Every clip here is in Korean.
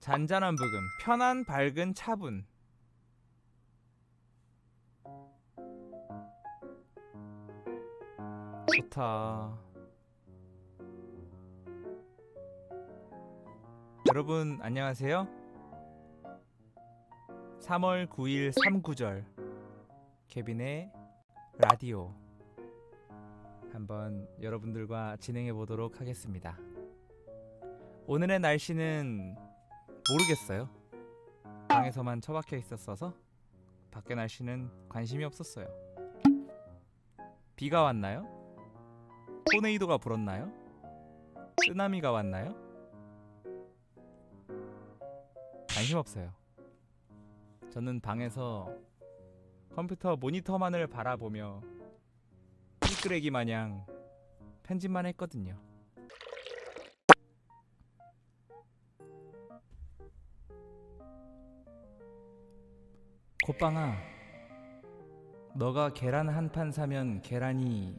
잔잔한 부금, 편한 밝은 차분. 좋다. 여러분 안녕하세요. 3월 9일 3구절 케빈의 라디오 한번 여러분들과 진행해 보도록 하겠습니다. 오늘의 날씨는 모르겠어요. 방에서만 처박혀 있었어서 밖에 날씨는 관심이 없었어요. 비가 왔나요? 토네이도가 불었나요? 쓰나미가 왔나요? 관심 없어요. 저는 방에서 컴퓨터 모니터만을 바라보며 찌끄레기 마냥 편집만 했거든요. 콧방아, 너가 계란 한 판 사면 계란이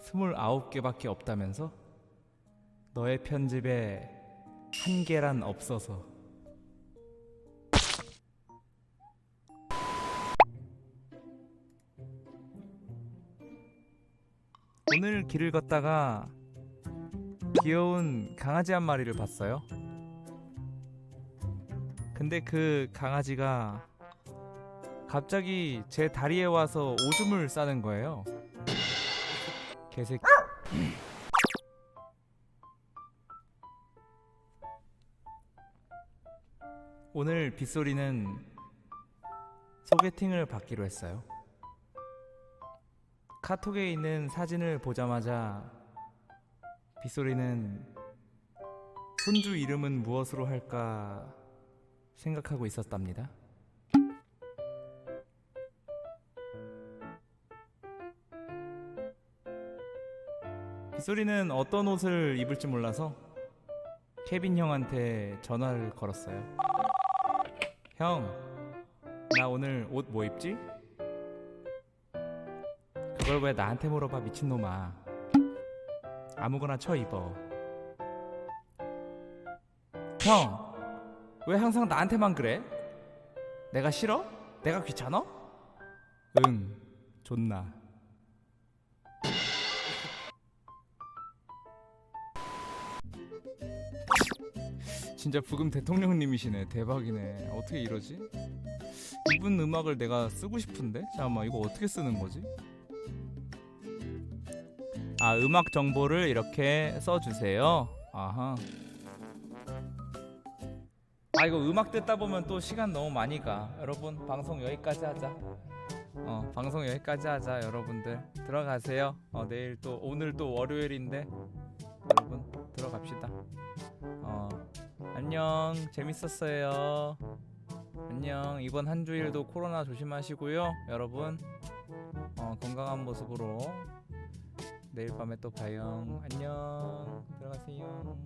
스물아홉 개밖에 없다면서? 너의 편집에 한 계란 없어서. 오늘 길을 걷다가 귀여운 강아지 한 마리를 봤어요. 근데 그 강아지가 갑자기 제 다리에 와서 오줌을 싸는 거예요. 개새끼. 오늘 빗소리는 소개팅을 받기로 했어요. 카톡에 있는 사진을 보자마자 빗소리는 손주 이름은 무엇으로 할까 생각하고 있었답니다. 빗소리는 어떤 옷을 입을지 몰라서 케빈 형한테 전화를 걸었어요. 형, 나 오늘 옷 뭐 입지? 그걸 왜 나한테 물어봐 미친놈아. 아무거나 쳐 입어. 형, 왜 항상 나한테만 그래? 내가 싫어? 내가 귀찮아? 응, 존나. 진짜 부금 대통령님이시네. 대박이네. 어떻게 이러지? 이분 음악을 내가 쓰고 싶은데? 잠깐만, 이거 어떻게 쓰는 거지? 아, 음악 정보를 이렇게 써주세요. 아하. 아, 이거 음악 듣다 보면 또 시간 너무 많이 가. 여러분, 방송 여기까지 하자. 어, 방송 여기까지 하자, 여러분들. 들어가세요. 어, 내일 또, 오늘 또 월요일인데. 여러분, 들어갑시다. 어, 안녕. 재밌었어요. 안녕. 이번 한 주일도 코로나 조심하시고요. 여러분, 어, 건강한 모습으로 내일 밤에 또 봐요. 안녕. 들어가세요.